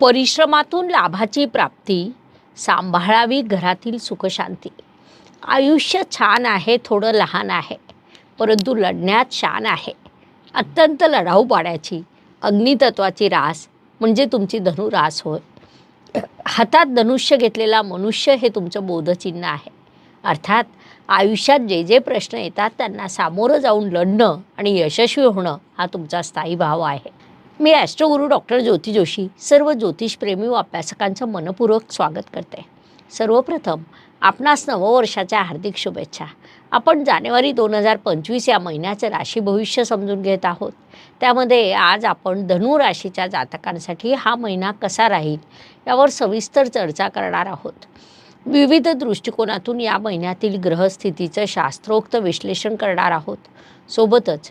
परिश्रमातून लाभाची प्राप्ती सांभाळावी घरातील सुखशांती. आयुष्य छान आहे थोडं लहान आहे परंतु लढण्यात शान आहे. अत्यंत लढाऊ पाण्याची अग्नितत्वाची रास म्हणजे तुमची धनुरास होय. हातात धनुष्य घेतलेला मनुष्य हे तुमचं बोधचिन्ह आहे. अर्थात आयुष्यात जे जे प्रश्न येतात त्यांना सामोरं जाऊन लढणं आणि यशस्वी होणं हा तुमचा स्थायी भाव आहे. मी ॲस्ट्रोगुरू डॉक्टर ज्योती जोशी सर्व ज्योतिषप्रेमी व अभ्यासकांचं मनपूर्वक स्वागत करते. सर्वप्रथम आपणास नववर्षाच्या हार्दिक शुभेच्छा. आपण जानेवारी दोन हजार पंचवीस या महिन्याचं राशी भविष्य समजून घेत आहोत. त्यामध्ये आज आपण धनु राशीच्या जातकांसाठी हा महिना कसा राहील यावर सविस्तर चर्चा करणार आहोत. विविध दृष्टिकोनातून या महिन्यातील ग्रहस्थितीचं शास्त्रोक्त विश्लेषण करणार आहोत. सोबतच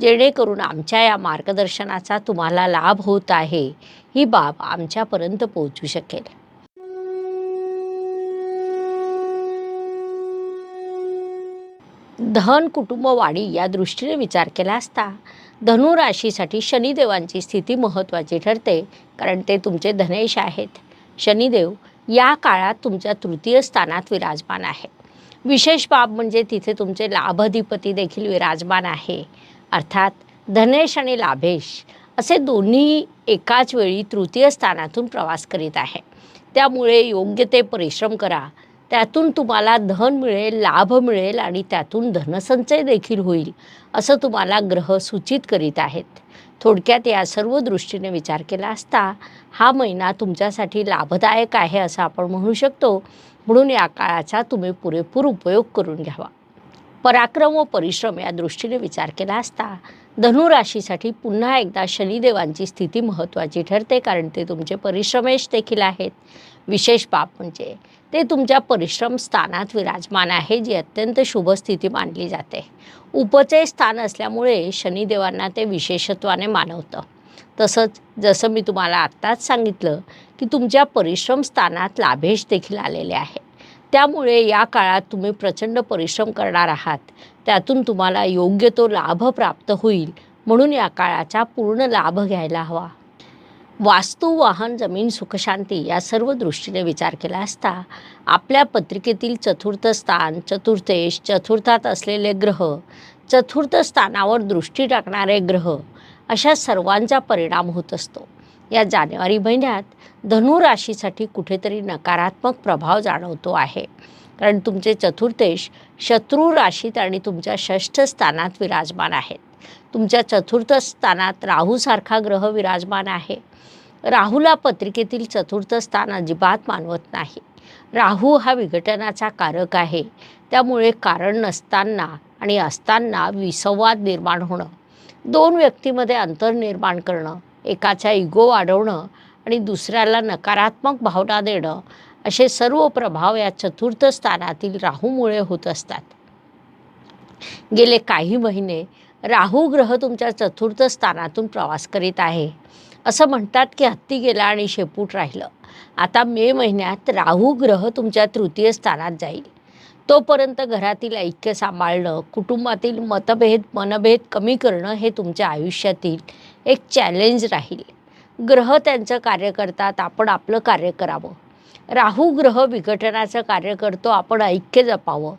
जेणेकरून आमच्या या मार्गदर्शनाचा तुम्हाला लाभ होत आहे. ही बाब आमच्यापर्यंत पोहोचू शकेल. धन कुटुंब वाढी या दृष्टीने विचार केला असता धनु राशीसाठी शनिदेवांची स्थिती महत्त्वाची ठरते कारण ते तुमचे धनेश आहेत. शनिदेव या काळात तुमच्या तृतीय स्थानात विराजमान आहे विशेष बाब म्हणजे तिथे तुमचे लाभाधिपती देखील विराजमान आहे. अर्थात धनेश आणि लाभेश असे दोन्ही एकाच वेळी तृतीय स्थानातून प्रवास करीत आहे. त्यामुळे योग्य ते परिश्रम करा. त्यातून तुम्हाला धन मिळेल लाभ मिळेल आणि त्यातून धनसंचय देखील होईल असं तुम्हाला ग्रह सूचित करीत आहेत. थोडक्यात या सर्व दृष्टीने विचार केला असता हा महिना तुमच्यासाठी लाभदायक आहे असं आपण म्हणू शकतो. म्हणून या काळाचा तुम्ही पुरेपूर उपयोग करून घ्यावा. पराक्रम व परिश्रम या दृष्टीने विचार केला असता. धनुराशीसाठी पुन्हा एकदा शनिदेवांची स्थिती महत्त्वाची ठरते कारण ते तुमचे परिश्रमेश देखील आहेत. विशेष बाब म्हणजे ते तुमच्या परिश्रम स्थानात विराजमान आहे जी अत्यंत शुभ स्थिती मानली जाते. उपचे स्थान असल्यामुळे शनिदेवांना ते विशेषत्वाने मानवतं. तसंच जसं मी तुम्हाला आत्ताच सांगितलं की तुमच्या परिश्रम स्थानात लाभेश देखील आलेले आहे. त्यामुळे या काळात तुम्ही प्रचंड परिश्रम करणार आहात. त्यातून तुम्हाला योग्य तो लाभ प्राप्त होईल. म्हणून या काळाचा पूर्ण लाभ घ्यायला हवा. वास्तू वाहन जमीन सुखशांती या सर्व दृष्टीने विचार केला असता आपल्या पत्रिकेतील चतुर्थ स्थान चतुर्थेश चतुर्थात असलेले ग्रह चतुर्थ स्थानावर दृष्टी टाकणारे ग्रह अशा सर्वांचा परिणाम होत असतो. या जानेवारी महिन्यात धनु राशीसाठी कुठेतरी नकारात्मक प्रभाव जाणवतो आहे. कारण तुमचे चतुर्थेश शत्रू राशीत आणि तुमच्या षष्ठ स्थानात विराजमान आहेत. तुमच्या चतुर्थ स्थानात राहूसारखा ग्रह विराजमान आहे. राहूला पत्रिकेतील चतुर्थ स्थान अजिबात मानवत नाही. राहू हा विघटनाचा कारक आहे. त्यामुळे कारण नसताना आणि असताना विसंवाद निर्माण होणं दोन व्यक्तीमध्ये अंतर निर्माण करणं एकाचा इगो वाढवणं आणि दुसऱ्याला नकारात्मक भावना देणं असे सर्व प्रभाव या चतुर्थ स्थानातील राहूमुळे होत असतात. गेले काही महिने राहू ग्रह तुमच्या चतुर्थ स्थानातून प्रवास करीत आहे. असं म्हणतात की हत्ती गेला आणि शेपूट राहिलं. आता मे महिन्यात राहू ग्रह तुमच्या तृतीय स्थानात जाईल. तोपर्यंत घरातील ऐक्य सांभाळणं कुटुंबातील मतभेद मनभेद कमी करणं हे तुमच्या आयुष्यातील एक चॅलेंज राहील. ग्रह त्यांचं कार्य करतात आपण आपलं कार्य करावं. राहू ग्रह विघटनाचं कार्य करतो आपण ऐक्य जपावं.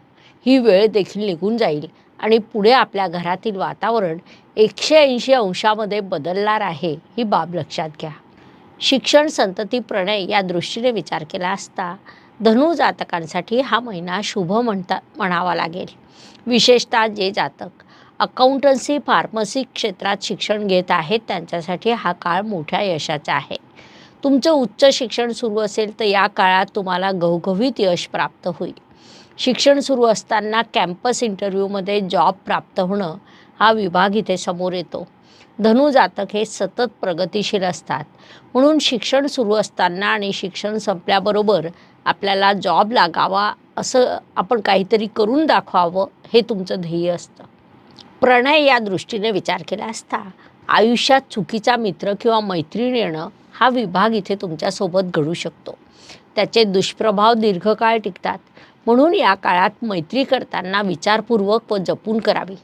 ही वेळ देखील निघून जाईल आणि पुढे आपल्या घरातील वातावरण एकशे ऐंशी अंशामध्ये बदलणार आहे ही बाब लक्षात घ्या. शिक्षण संतती प्रणय या दृष्टीने विचार केला असता धनु जातकांसाठी हा महिना शुभ म्हणता म्हणावा लागेल. विशेषतः जे जातक अकाउंटन्सी फार्मसी क्षेत्रात शिक्षण घेत आहेत. त्यांच्यासाठी हा काळ मोठ्या यशाचा आहे. तुमचं उच्च शिक्षण सुरू असेल तर या काळात तुम्हाला घवघवीत यश प्राप्त होईल. शिक्षण सुरू असताना कॅम्पस इंटरव्ह्यूमध्ये जॉब प्राप्त होणं हा विभाग इथे समोर येतो. धनु जातक हे सतत प्रगतिशील असतात. म्हणून शिक्षण सुरू असताना आणि शिक्षण संपल्याबरोबर आपल्याला जॉब लागावा असं आपण काहीतरी करून दाखवावं हे तुमचं ध्येय असतं. प्रणय या दृष्टीने विचार केला असता आयुष्यात चुकीचा मित्र किंवा मैत्रीण येणं हा विभाग इथे तुमच्यासोबत घडू शकतो. त्याचे दुष्प्रभाव दीर्घकाळ टिकतात. म्हणून या काळात मैत्री करताना विचारपूर्वक व जपून करावी.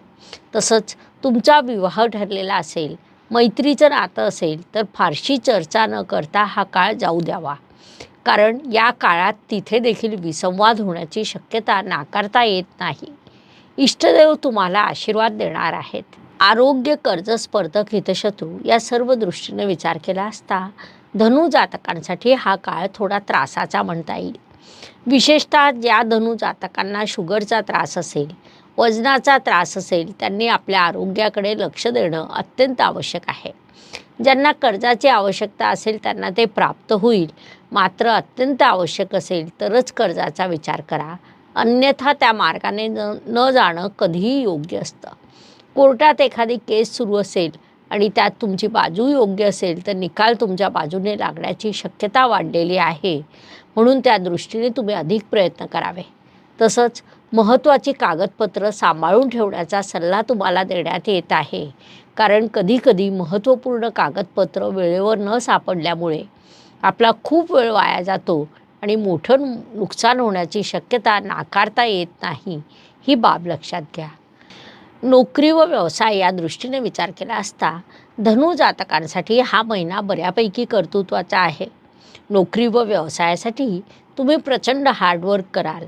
तसंच तुमचा विवाह ठरलेला असेल मैत्रीचं नातं असेल तर फारशी चर्चा न करता हा काळ जाऊ द्यावा. कारण या काळात तिथे देखील विसंवाद होण्याची शक्यता नाकारता येत नाही. इष्टदेव तुम्हाला आशीर्वाद देणार आहेत. आरोग्य कर्ज स्पर्धक हितशत्रू या सर्व दृष्टीने विचार केला असता धनु जातकांसाठी हा काळ थोडा त्रासाचा म्हणता येईल. विशेषतः ज्या धनु जातकांना शुगरचा त्रास असेल वजनाचा त्रास असेल त्यांनी आपल्या आरोग्याकडे लक्ष देणं अत्यंत आवश्यक आहे. ज्यांना कर्जाची आवश्यकता असेल त्यांना ते प्राप्त होईल. मात्र अत्यंत आवश्यक असेल तरच कर्जाचा विचार करा. अन्यथा त्या मार्गाने न न जाणं कधीही योग्य असतं. कोर्टात एखादी केस सुरू असेल आणि त्यात तुमची बाजू योग्य असेल तर निकाल तुमच्या बाजूने लागण्याची शक्यता वाढलेली आहे. म्हणून त्या दृष्टीने तुम्ही अधिक प्रयत्न करावे. तसंच महत्त्वाची कागदपत्रं सांभाळून ठेवण्याचा सल्ला तुम्हाला देण्यात येत आहे. कारण कधीकधी महत्त्वपूर्ण कागदपत्र वेळेवर न सापडल्यामुळे आपला खूप वेळ वाया जातो आणि मोठं नुकसान होण्याची शक्यता नाकारता येत नाही ही बाब लक्षात घ्या. नोकरी व व्यवसाय या दृष्टीने विचार केला असता धनु जातकांसाठी हा महिना बऱ्यापैकी कर्तृत्वाचा आहे. नोकरी व व्यवसायासाठी तुम्ही प्रचंड हार्डवर्क कराल.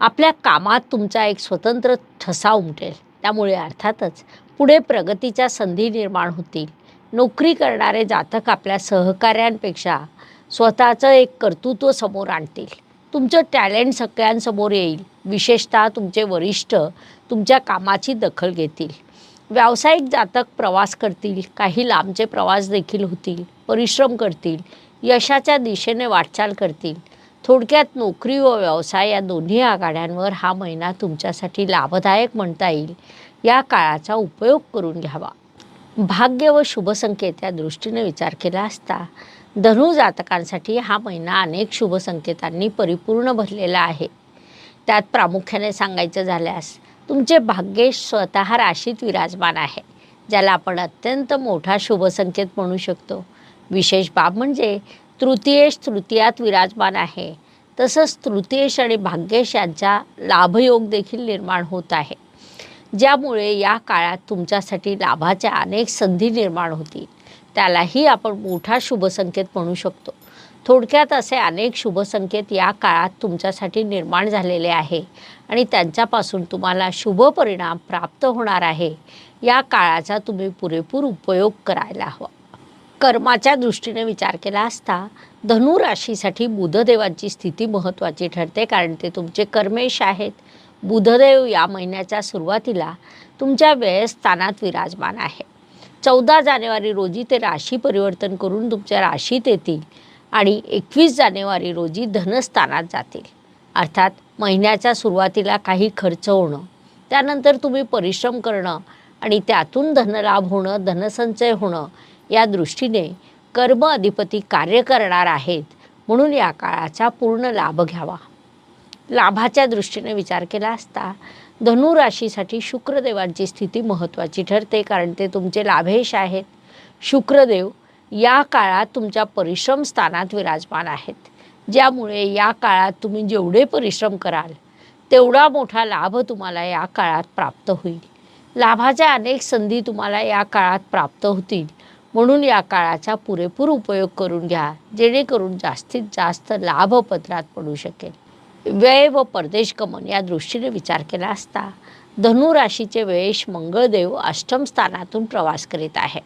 आपल्या कामात तुमचा एक स्वतंत्र ठसा उमटेल. त्यामुळे अर्थातच पुढे प्रगतीच्या संधी निर्माण होतील. नोकरी करणारे जातक आपल्या सहकाऱ्यांपेक्षा स्वतःचं एक कर्तृत्व समोर आणतील. तुमचं टॅलेंट सगळ्यांसमोर येईल. विशेषतः तुमचे वरिष्ठ तुमच्या कामाची दखल घेतील. व्यावसायिक जातक प्रवास करतील. काही लांबचे प्रवास देखील होतील. परिश्रम करतील. यशाच्या दिशेने वाटचाल करतील. थोडक्यात नोकरी व व्यवसाय या दोन्ही आघाड्यांवर हा महिना तुमच्यासाठी लाभदायक म्हणता येईल. या काळाचा उपयोग करून घ्यावा. भाग्य व शुभसंकेत या दृष्टीने विचार केला असता धनु जातकांसाठी हा महिना अनेक शुभ संकेतांनी परिपूर्ण भरलेला आहे. त्यात प्रामुख्याने सांगायचं झाल्यास तुमचे भाग्य स्वतः राशीत विराजमान आहे ज्याला आपण अत्यंत मोठा शुभसंकेत म्हणू शकतो. विशेष बाब म्हणजे तृतीयेश तृतीयात विराजमान आहे. तसंच तृतीयेश आणि भाग्येश यांचा लाभयोग देखील निर्माण होत आहे. ज्यामुळे या काळात तुमच्यासाठी लाभाच्या अनेक संधी निर्माण होतील. त्यालाही आपण मोठा शुभसंकेत म्हणू शकतो. थोडक्यात असे अनेक शुभसंकेत या काळात तुमच्यासाठी निर्माण झालेले आहे आणि त्यांच्यापासून तुम्हाला शुभ परिणाम प्राप्त होणार आहे. या काळाचा तुम्ही पुरेपूर उपयोग करायला हवा. कर्माच्या दृष्टीने विचार केला असता धनु राशीसाठी बुधदेवांची स्थिती महत्त्वाची ठरते कारण ते तुमचे कर्मेश आहेत. बुधदेव या महिन्याच्या सुरुवातीला तुमच्या व्ययस्थानात विराजमान आहे. चौदा जानेवारी रोजी ते राशी परिवर्तन करून तुमच्या राशीत येतील आणि एकवीस जानेवारी रोजी धनस्थानात जातील. अर्थात महिन्याच्या सुरुवातीला काही खर्च होणं त्यानंतर तुम्ही परिश्रम करणं आणि त्यातून धनलाभ होणं धनसंचय होणं या दृष्टीने कर्म अधिपती कार्य करणार आहेत म्हणून या काळाचा पूर्ण लाभ घ्यावा. लाभाच्या दृष्टीने विचार केला असता धनुराशीसाठी शुक्रदेवांची स्थिती महत्त्वाची ठरते कारण ते तुमचे लाभेश आहेत. शुक्रदेव या काळात तुमच्या परिश्रम स्थानात विराजमान आहेत. ज्यामुळे या काळात तुम्ही जेवढे परिश्रम कराल तेवढा मोठा लाभ तुम्हाला या काळात प्राप्त होईल. लाभाच्या अनेक संधी तुम्हाला या काळात प्राप्त होतील. म्हणून या काळाचा पुरेपूर उपयोग करून घ्या जेणेकरून जास्तीत जास्त लाभ पत्रात पडू शकेल. व्यय व परदेश गमन या दृष्टीने विचार केला असता धनु राशीचे वेश मंगळदेव अष्टम स्थानातून प्रवास करीत आहे.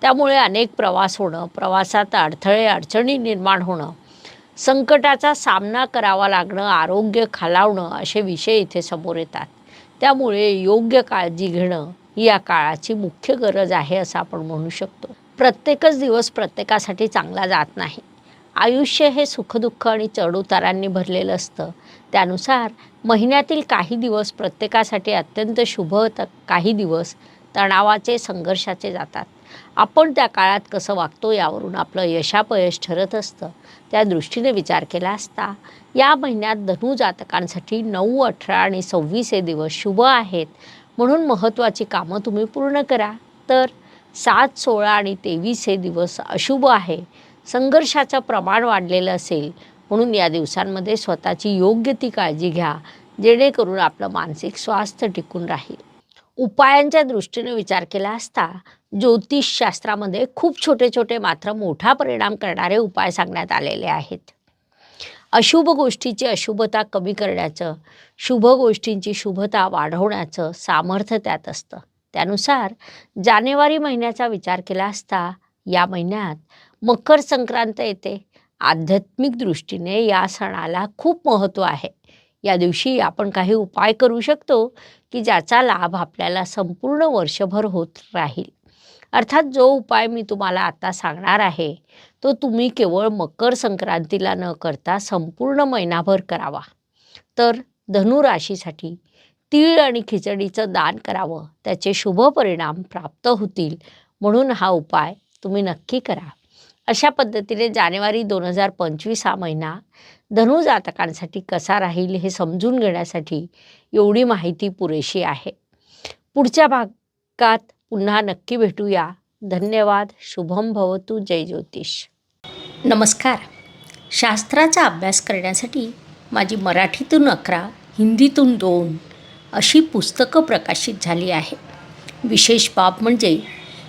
त्यामुळे अनेक प्रवास होणं प्रवासात अडथळे अडचणी निर्माण होणं संकटाचा सामना करावा लागणं आरोग्य खालावणं असे विषय इथे समोर येतात. त्यामुळे योग्य काळजी घेणं ही या काळाची मुख्य गरज आहे असं आपण म्हणू शकतो. प्रत्येकच दिवस प्रत्येकासाठी चांगला जात नाही. आयुष्य हे सुखदुःख आणि चढउतारांनी भरलेलं असतं. त्यानुसार महिन्यातील काही दिवस प्रत्येकासाठी अत्यंत शुभ तर काही दिवस तणावाचे संघर्षाचे जातात. आपण त्या काळात कसं वागतो यावरून आपलं यशापयश ठरत असतं. त्या दृष्टीने विचार केला असता या महिन्यात धनु जातकांसाठी नऊ अठरा आणि सव्वीस हे दिवस शुभ आहेत. म्हणून महत्त्वाची कामं तुम्ही पूर्ण करा. तर सात सोळा आणि तेवीस हे दिवस अशुभ आहे. संघर्षाचं प्रमाण वाढलेलं असेल म्हणून या दिवसांमध्ये स्वतःची योग्य ती काळजी घ्या जेणेकरून आपलं मानसिक स्वास्थ्य टिकून राहील. उपायांच्या दृष्टीने विचार केला असता ज्योतिषशास्त्रामध्ये खूप छोटे छोटे मात्र मोठा परिणाम करणारे उपाय सांगण्यात आलेले आहेत. अशुभ गोष्टीची अशुभता कमी करण्याचं शुभ गोष्टींची शुभता वाढवण्याचं सामर्थ्य त्यात असतं. त्यानुसार जानेवारी महिन्याचा विचार केला असता या महिन्यात मकर संक्रांत येते. आध्यात्मिक दृष्टीने या सणाला खूप महत्त्व आहे. या दिवशी आपण काही उपाय करू शकतो की ज्याचा लाभ आपल्याला संपूर्ण वर्षभर होत राहील. अर्थात जो उपाय मी तुम्हाला आता सांगणार आहे तो तुम्ही केवळ मकर संक्रांतीला न करता संपूर्ण महिनाभर करावा. तर धनुराशीसाठी तीळ आणि खिचडीचं दान करावं त्याचे शुभ परिणाम प्राप्त होतील म्हणून हा उपाय तुम्ही नक्की करा. अशा पद्धतीने जानेवारी दोन हजार पंचवीस हा महिना धनु जातकांसाठी कसा राहील हे समजून घेण्यासाठी एवढी माहिती पुरेशी आहे. पुढच्या भागात पुन्हा नक्की भेटूया. धन्यवाद. शुभम भवतु. जय ज्योतिष. नमस्कार. शास्त्राचा अभ्यास करण्यासाठी माझी मराठीतून अकरा हिंदीतून दोन अशी पुस्तकं प्रकाशित झाली आहे. विशेष बाब म्हणजे